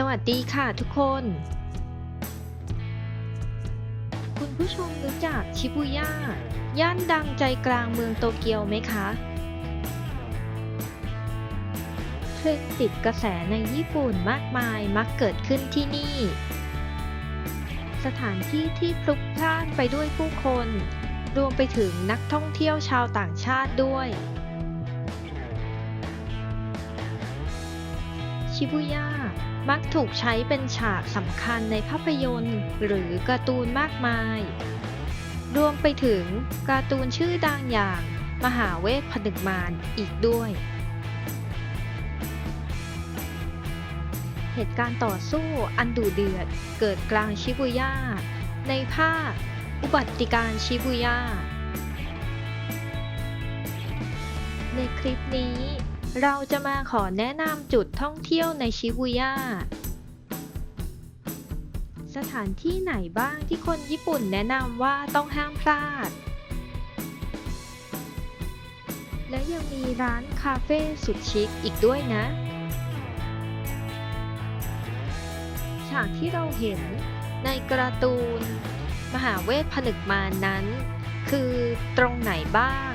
สวัสดีค่ะทุกคน คุณผู้ชมรู้จักชิบุย่า ย่านดังใจกลางเมืองโตเกียวไหมคะเทรนด์ติดกระแสในญี่ปุ่นมากมายมักเกิดขึ้นที่นี่ สถานที่ที่พลุกพล่านไปด้วยผู้คน รวมไปถึงนักท่องเที่ยวชาวต่างชาติด้วย ชิบุย่ามักถูกใช้เป็นฉากสำคัญในภาพยนตร์ หรือการ์ตูนมากมาย รวมไปถึงการ์ตูนชื่อดังอย่าง มหาเวทผนึกมารอีกด้วย เหตุการณ์ต่อสู้อันดุเดือดเกิดกลางชิบุย่าในภาค อุบัติการ์ชิบุย่าในคลิปนี้ เราจะมาขอแนะนำจุดท่องเที่ยวในชิบุย่า สถานที่ไหนบ้างที่คนญี่ปุ่นแนะนำว่าต้องห้ามพลาด และยังมีร้านคาเฟ่สุดชิคอีกด้วยนะ ฉากที่เราเห็นในการ์ตูน มหาเวทผนึกมานั้น คือตรงไหนบ้าง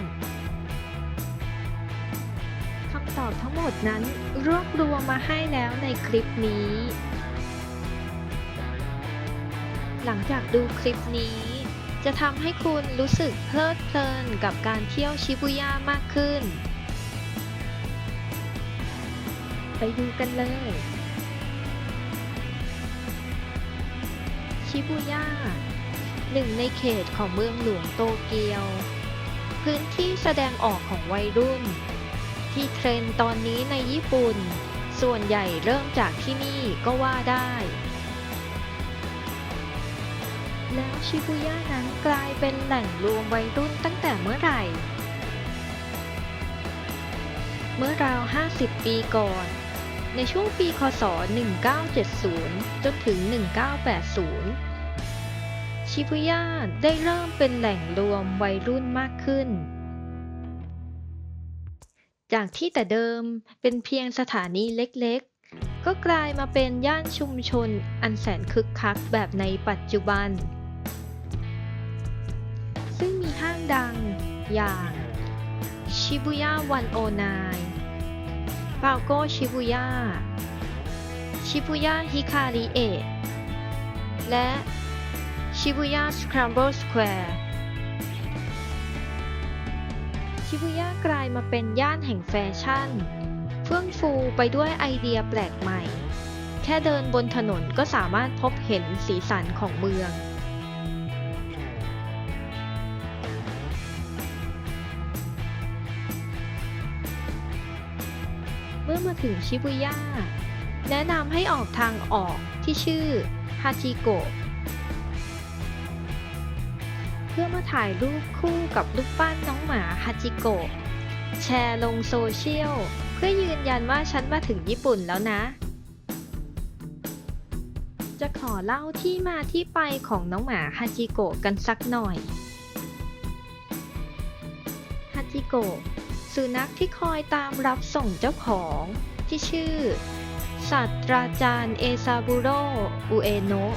อบทั้งหมดนั้นรวบรวมมาให้แล้วในคลิปนี้ หลังจากดูคลิปนี้ จะทำให้คุณรู้สึกเพลิดเพลินกับการเที่ยวชิบุย่ามากขึ้น ไปดูกันเลย ชิบุย่าหนึ่งในเขตของเมืองหลวงโตเกียว พื้นที่แสดงออกของวัยรุ่น ที่เทรนตอนนี้ในญี่ปุ่น ส่วนใหญ่เริ่มจากที่นี่ก็ว่าได้ แล้วชิบุย่านั้นกลายเป็นแหล่งรวมวัยรุ่นตั้งแต่เมื่อไหร่ เมื่อราว 50 ปีก่อน ในช่วงปีคศ 1970 จนถึง 1980 ชิบุย่าได้เริ่มเป็นแหล่งรวมวัยรุ่นมากขึ้น จากที่แต่เดิมเป็นเพียงสถานีเล็กๆ ก็กลายมาเป็นย่านชุมชนอันแสนคึกคักแบบในปัจจุบัน ซึ่งมีห้างดังอย่างชิบุย่าวันโอนายปาโกชิบุย่าชิบุย่าฮิคาริเอะและชิบุย่าสครัมเบิลสแควร์ ชิบุย่ากลายมาเป็นย่านแห่งแฟชั่น เฟื่องฟูไปด้วยไอเดียแปลกใหม่ แค่เดินบนถนนก็สามารถพบเห็นสีสันของเมืองเมื่อมาถึงชิบุย่า แนะนำให้ออกทางออกที่ชื่อฮาจิโกะ เพื่อมาถ่ายรูปคู่กับรูปปั้นน้องหมาฮาจิโกะแชร์ลงโซเชียล เพื่อยืนยันว่าฉันมาถึงญี่ปุ่นแล้วนะ จะขอเล่าที่มาที่ไปของน้องหมาฮาจิโกะกันสักหน่อยฮาจิโกะสุนัขที่คอยตามรับส่งเจ้าของที่ชื่อศาสตราจารย์เอซาบุโรอุเอโนะ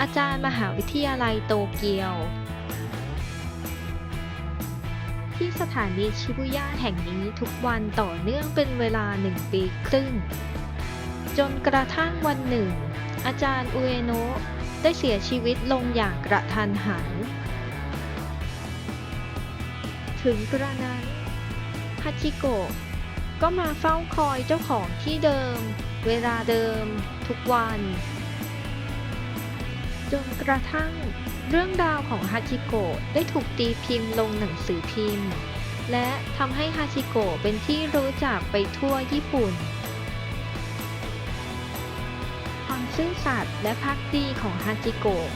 อาจารย์มหาวิทยาลัยโตเกียว ที่สถานีชิบุย่าแห่งนี้ทุกวันต่อเนื่องเป็นเวลาหนึ่งปีครึ่ง จนกระทั่งวันหนึ่ง อาจารย์อุเอโนะได้เสียชีวิตลงอย่างกระทันหัน ถึงกระนั้นฮาจิโกะก็มาเฝ้าคอยเจ้าของที่เดิม เวลาเดิม ทุกวัน จนกระทั่ง เรื่องราวของฮาจิโกะได้ถูกตีพิมพ์ลงหนังสือพิมพ์ และทำให้ฮาจิโกะเป็นที่รู้จักไปทั่วญี่ปุ่น ความซื่อสัตย์และพักดีของฮาจิโกะ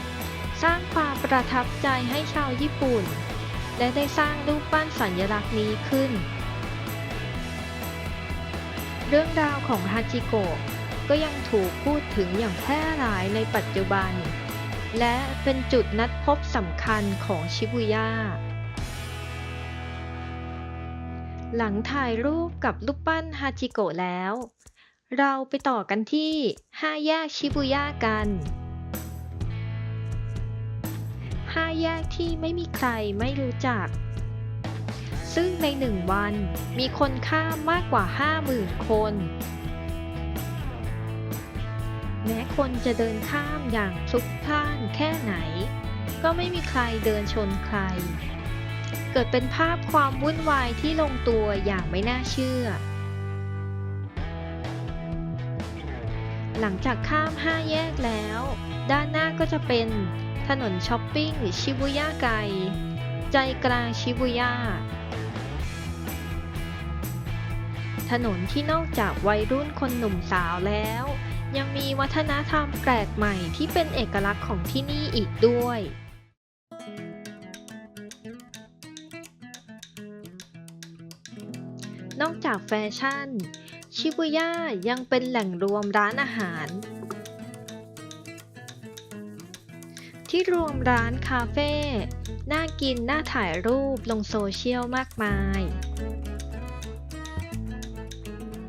สร้างความประทับใจให้ชาวญี่ปุ่น และได้สร้างรูปปั้นสัญลักษณ์นี้ขึ้น เรื่องราวของฮาจิโกะก็ยังถูกพูดถึงอย่างแพร่หลายในปัจจุบัน และเป็นจุดนัดพบสำคัญของชิบุย่า หลังถ่ายรูปกับรูปปั้นฮาจิโกะแล้ว เราไปต่อกันที่ห้าแยกชิบุย่ากันห้าแยกที่ไม่มีใครไม่รู้จัก ซึ่งในหนึ่งวันมีคนข้ามมากกว่า 50,000 คน แม้คนจะเดินข้ามอย่างพลุกพล่านแค่ไหน ก็ไม่มีใครเดินชนใคร เกิดเป็นภาพความวุ่นวายที่ลงตัวอย่างไม่น่าเชื่อ หลังจากข้ามห้าแยกแล้ว ด้านหน้าก็จะเป็นถนนช้อปปิ้งชิบุย่าไกใจกลางชิบุย่าถนนที่นอกจากวัยรุ่นคนหนุ่มสาวแล้ว ยังมีวัฒนธรรมแปลกใหม่ที่เป็นเอกลักษณ์ของที่นี่อีกด้วยนอกจากแฟชั่น ชิบุย่ายังเป็นแหล่งรวมร้านอาหาร ที่รวมร้านคาเฟ่ น่ากิน น่าถ่ายรูปลงโซเชียลมากมาย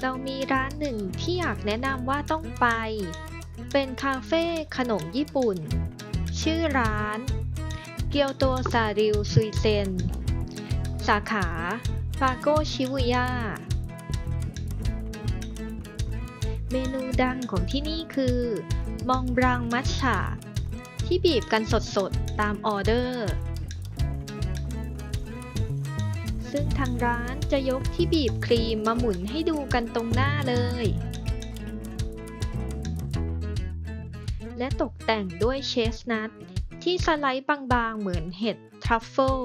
เรามีร้านหนึ่งที่อยากแนะนำว่าต้องไป เป็นคาเฟ่ขนมญี่ปุ่น ชื่อร้าน เกียวโตซาริวซุยเซน สาขาฟาโกชิบุย่าเมนูดังของที่นี่คือ มองบรังมัทฉะที่บีบกันสดๆ ตามออเดอร์ ซึ่งทางร้านจะยกที่บีบครีมมาหมุนให้ดูกันตรงหน้าเลย และตกแต่งด้วยเชสนัทที่สไลด์บางๆเหมือนเห็ดทรัฟเฟิล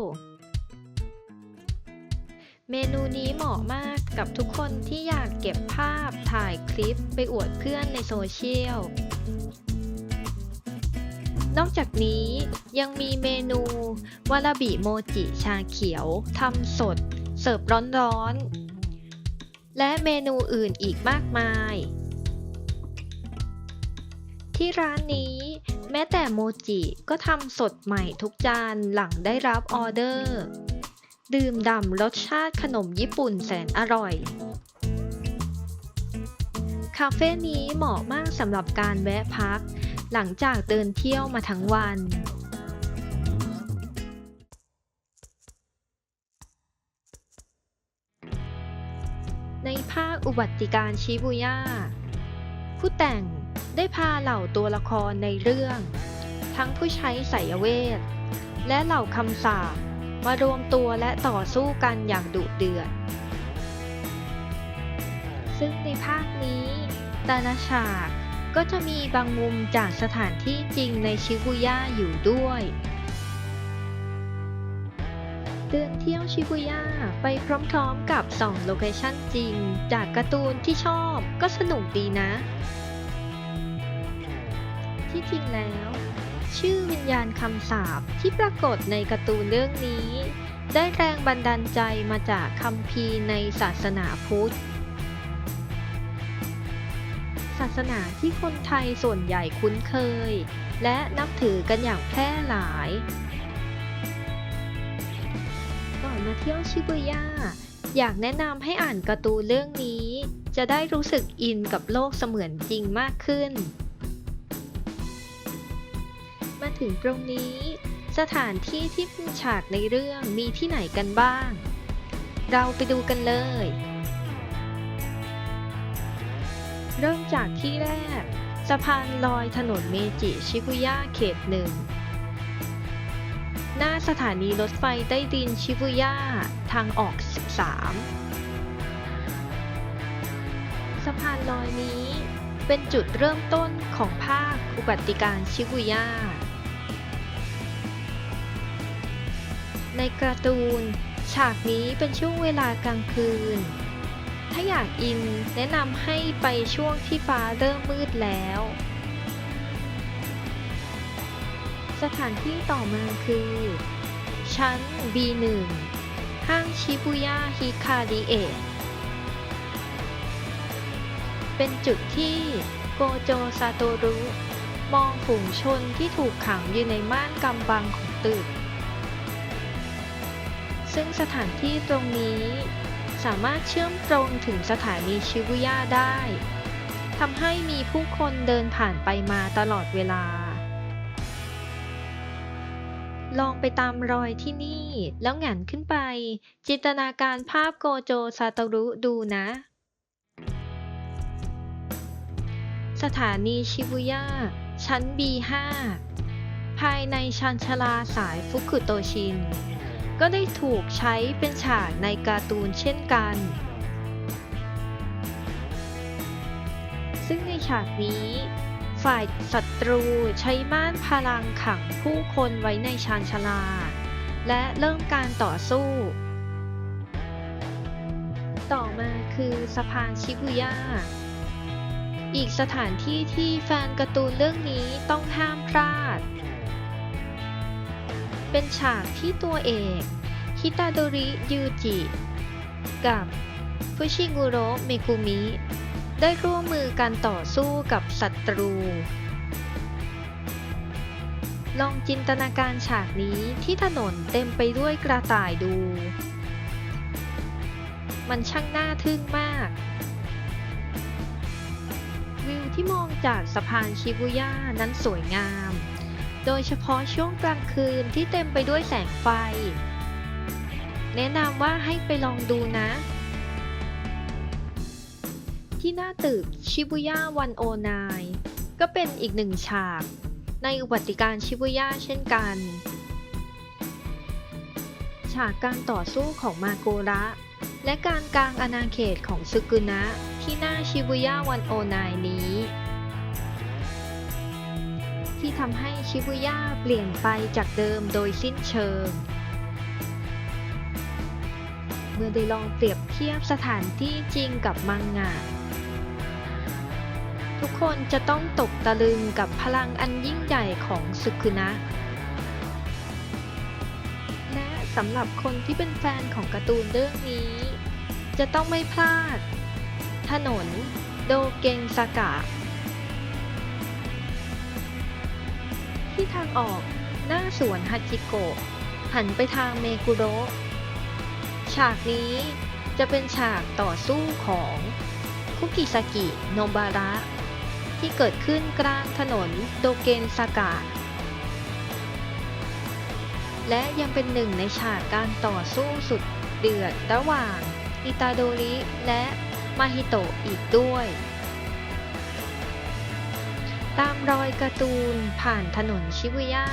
เมนูนี้เหมาะมากกับทุกคนที่อยากเก็บภาพถ่ายคลิปไปอวดเพื่อนในโซเชียล นอกจากนี้ยังมีเมนูวาลาบิโมจิชาเขียวทำสด เสิร์ฟร้อนๆ และเมนูอื่นอีกมากมาย ที่ร้านนี้แม้แต่โมจิก็ทำสดใหม่ทุกจานหลังได้รับออเดอร์ ดื่มด่ำรสชาติขนมญี่ปุ่นแสนอร่อย คาเฟ่นี้เหมาะมากสำหรับการแวะพัก หลังจากเดินเที่ยวมาทั้งวัน ในภาคอุบัติการชิบุย่า ผู้แต่งได้พาเหล่าตัวละครในเรื่อง ทั้งผู้ใช้ไสยเวท และเหล่าคำสาปมารวมตัวและต่อสู้กันอย่างดุเดือด ซึ่งในภาคนี้ต่ละฉาก ก็จะมีบางมุมจากสถานที่จริงในชิบุย่าอยู่ด้วยเดินเที่ยวชิบุย่าไปพร้อมๆกับสองโลเคชั่นจริง จากการ์ตูนที่ชอบก็สนุกดีนะ ที่จริงแล้ว ชื่อวิญญาณคำสาปที่ปรากฏในการ์ตูนเรื่องนี้ ได้แรงบันดาลใจมาจากคัมภีในศาสนาพุทธ สนาที่คนไทยส่วนใหญ่คุ้นเคย และนับถือกันอย่างแพร่หลาย ก่อนมาเที่ยวชิบุย่าอยากแนะนำให้อ่านการ์ตูนเรื่องนี้ จะได้รู้สึกอินกับโลกเสมือนจริงมากขึ้น มาถึงตรงนี้ สถานที่ที่เป็นฉากในเรื่องมีที่ไหนกันบ้าง เราไปดูกันเลย เริ่มจากที่แรก สะพานลอยถนนเมจิชิบุย่าเขตหนึ่ง หน้าสถานีรถไฟใต้ดินชิบุย่าทางออก 13 สะพานลอยนี้เป็นจุดเริ่มต้นของภาคอุบัติการชิบุย่าในการ์ตูน ฉากนี้เป็นช่วงเวลากลางคืน ถ้าอยากอินแนะนำให้ไปช่วงที่ฟ้าเริ่มมืดแล้ว สถานที่ต่อมาคือ ชั้น B1 ห้างชิบุย่าฮิคาริเอะเป็นจุดที่โกโจซาโตรุมองฝูงชนที่ถูกขังอยู่ในม่านกำบังของตึก ซึ่งสถานที่ตรงนี้ สามารถเชื่อมตรงถึงสถานีชิบุย่าได้ทำให้มีผู้คนเดินผ่านไปมาตลอดเวลา ลองไปตามรอยที่นี่ แล้วหงันขึ้นไป จินตนาการภาพโกโจซาตารุดูนะ สถานีชิบุย่าชั้น B5 ภายในชานชาลาสายฟุกุโตชิน ก็ได้ถูกใช้เป็นฉากในการ์ตูนเช่นกัน ซึ่งในฉากนี้ ฝ่ายศัตรูใช้ม่านพลังขังผู้คนไว้ในชานชาลา และเริ่มการต่อสู้ ต่อมาคือสะพานชิบุย่าอีกสถานที่ที่แฟนการ์ตูนเรื่องนี้ต้องห้ามพลาด เป็นฉากที่ตัวเอกฮิตาโดริยูจิ กับฟุชิงุโระเมกุมิ ได้ร่วมมือกันต่อสู้กับศัตรู ลองจินตนาการฉากนี้ที่ถนนเต็มไปด้วยกระต่ายดู มันช่างน่าทึ่งมาก วิวที่มองจากสะพานชิบุย่านั้นสวยงาม โดยเฉพาะช่วงกลางคืนที่เต็มไปด้วยแสงไฟ แนะนำว่าให้ไปลองดูนะ ที่หน้าตึกชิบุย่าวันโอนายก็เป็นอีกหนึ่งฉาก ในอุบัติการชิบุย่าเช่นกัน ฉากการต่อสู้ของมาโกระและการกลางอาณาเขตของซึกุนะที่หน้าชิบุย่าวันโอนายนี้ ทำให้ชิบุย่าเปลี่ยนไปจากเดิมโดยสิ้นเชิง เมื่อได้ลองเปรียบเทียบสถานที่จริงกับมังงะ ทุกคนจะต้องตกตะลึงกับพลังอันยิ่งใหญ่ของสึกุนะ และสำหรับคนที่เป็นแฟนของการ์ตูนเรื่องนี้ จะต้องไม่พลาด ถนนโดเกงซากะ ที่ทางออก หน้าสวนฮัจิโกะหันไปทางเมกุโระ ฉากนี้จะเป็นฉากต่อสู้ของคุกิซากิโนบาระ ที่เกิดขึ้นกลางถนนโดเกนซากะ และยังเป็นหนึ่งในฉากการต่อสู้สุดเดือดระหว่าง อิตาโดริและมาฮิโตะอีกด้วย ตามรอยการ์ตูนผ่านถนนชิบุย่า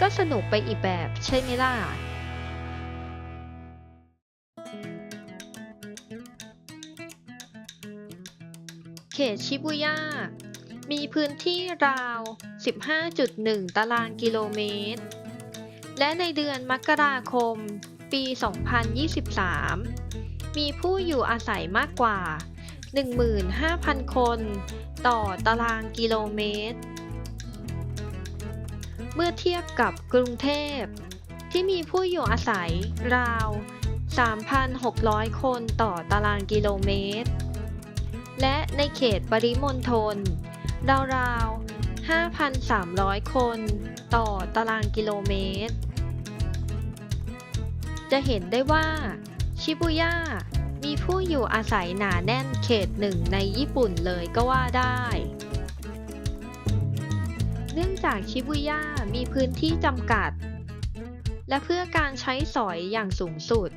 ก็สนุกไปอีกแบบใช่ไหมล่ะ เขตชิบุย่า มีพื้นที่ราว 15.1 ตารางกิโลเมตร และในเดือนมกราคม ปี 2023 มีผู้อยู่อาศัยมากกว่า 15,000 คน ต่อตารางกิโลเมตร เมื่อเทียบกับกรุงเทพ ที่มีผู้อยู่อาศัยราว 3,600 คนต่อตารางกิโลเมตร และในเขตปริมณฑลราวๆ 5,300 คนต่อตารางกิโลเมตร จะเห็นได้ว่าชิบุย่า มีผู้อยู่อาศัยหนาแน่นเขตหนึ่งในญี่ปุ่นเลยก็ว่าได้ เนื่องจากชิบุย่ามีพื้นที่จำกัด และเพื่อการใช้สอยอย่างสูงสุด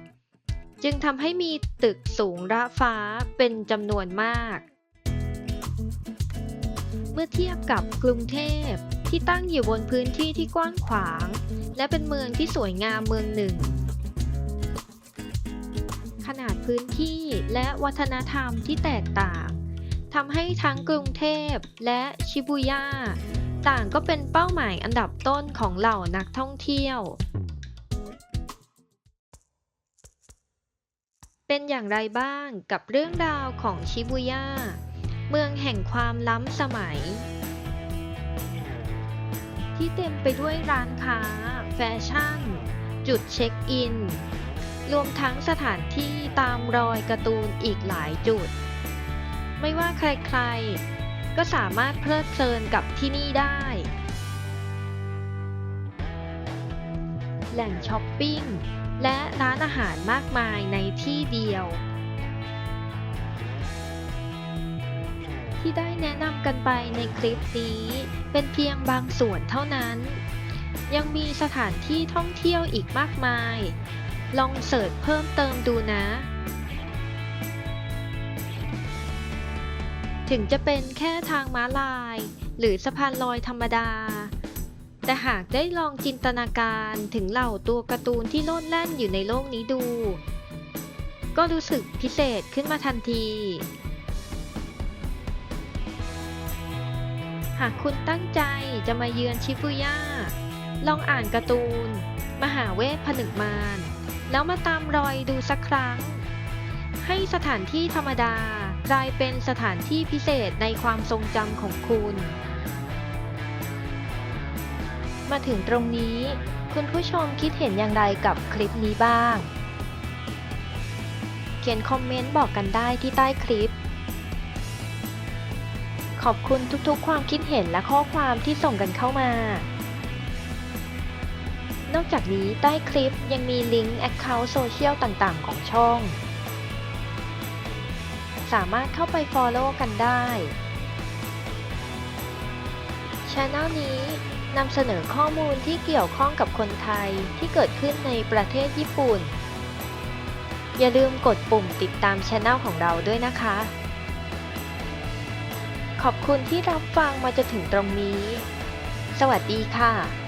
จึงทำให้มีตึกสูงระฟ้าเป็นจำนวนมาก เมื่อเทียบกับกรุงเทพที่ตั้งอยู่บนพื้นที่ที่กว้างขวาง และเป็นเมืองที่สวยงามเมืองหนึ่ง พื้นที่และวัฒนธรรมที่แตกต่างทำให้ทั้งกรุงเทพและชิบุย่าต่างก็เป็นเป้าหมายอันดับต้นของเหล่านักท่องเที่ยว เป็นอย่างไรบ้างกับเรื่องราวของชิบุย่าเมืองแห่งความล้ำสมัย ที่เต็มไปด้วยร้านค้า แฟชั่น จุดเช็คอิน รวมทั้งสถานที่ตามรอยการ์ตูนอีกหลายจุด ไม่ว่าใครๆ ก็สามารถเพลิดเพลินกับที่นี่ได้ แหล่งช้อปปิ้ง และร้านอาหารมากมายในที่เดียว ที่ได้แนะนำกันไปในคลิปนี้ เป็นเพียงบางส่วนเท่านั้น ยังมีสถานที่ท่องเที่ยวอีกมากมาย ลองเสิร์ชเพิ่มเติมดูนะ ถึงจะเป็นแค่ทางม้าลาย หรือสะพานลอยธรรมดา แต่หากได้ลองจินตนาการถึงเหล่าตัวการ์ตูนที่โลดแล่นอยู่ในโลกนี้ดู ก็รู้สึกพิเศษขึ้นมาทันทีหากคุณตั้งใจจะมาเยือนชิฟุย่า ลองอ่านการ์ตูน มหาเวทผนึกมาร แล้วมาตามรอยดูสักครั้ง ให้สถานที่ธรรมดากลายเป็นสถานที่พิเศษในความทรงจำของคุณ มาถึงตรงนี้ คุณผู้ชมคิดเห็นอย่างไรกับคลิปนี้บ้าง เขียนคอมเมนต์บอกกันได้ที่ใต้คลิปขอบคุณทุกๆ ความคิดเห็นและข้อความที่ส่งกันเข้ามา นอกจากนี้ใต้คลิปยังมีลิงก์ Account โซเชียลต่างๆ ของช่อง สามารถเข้าไป Follow กันได้ช anel นี้นำเสนอข้อมูลที่เกี่ยวข้องกับคนไทยที่เกิดขึ้นในประเทศญี่ปุ่น อย่าลืมกดปุ่มติดตามช anel ของเราด้วยนะคะ ขอบคุณที่รับฟังมาจนถึงตรงนี้ สวัสดีค่ะ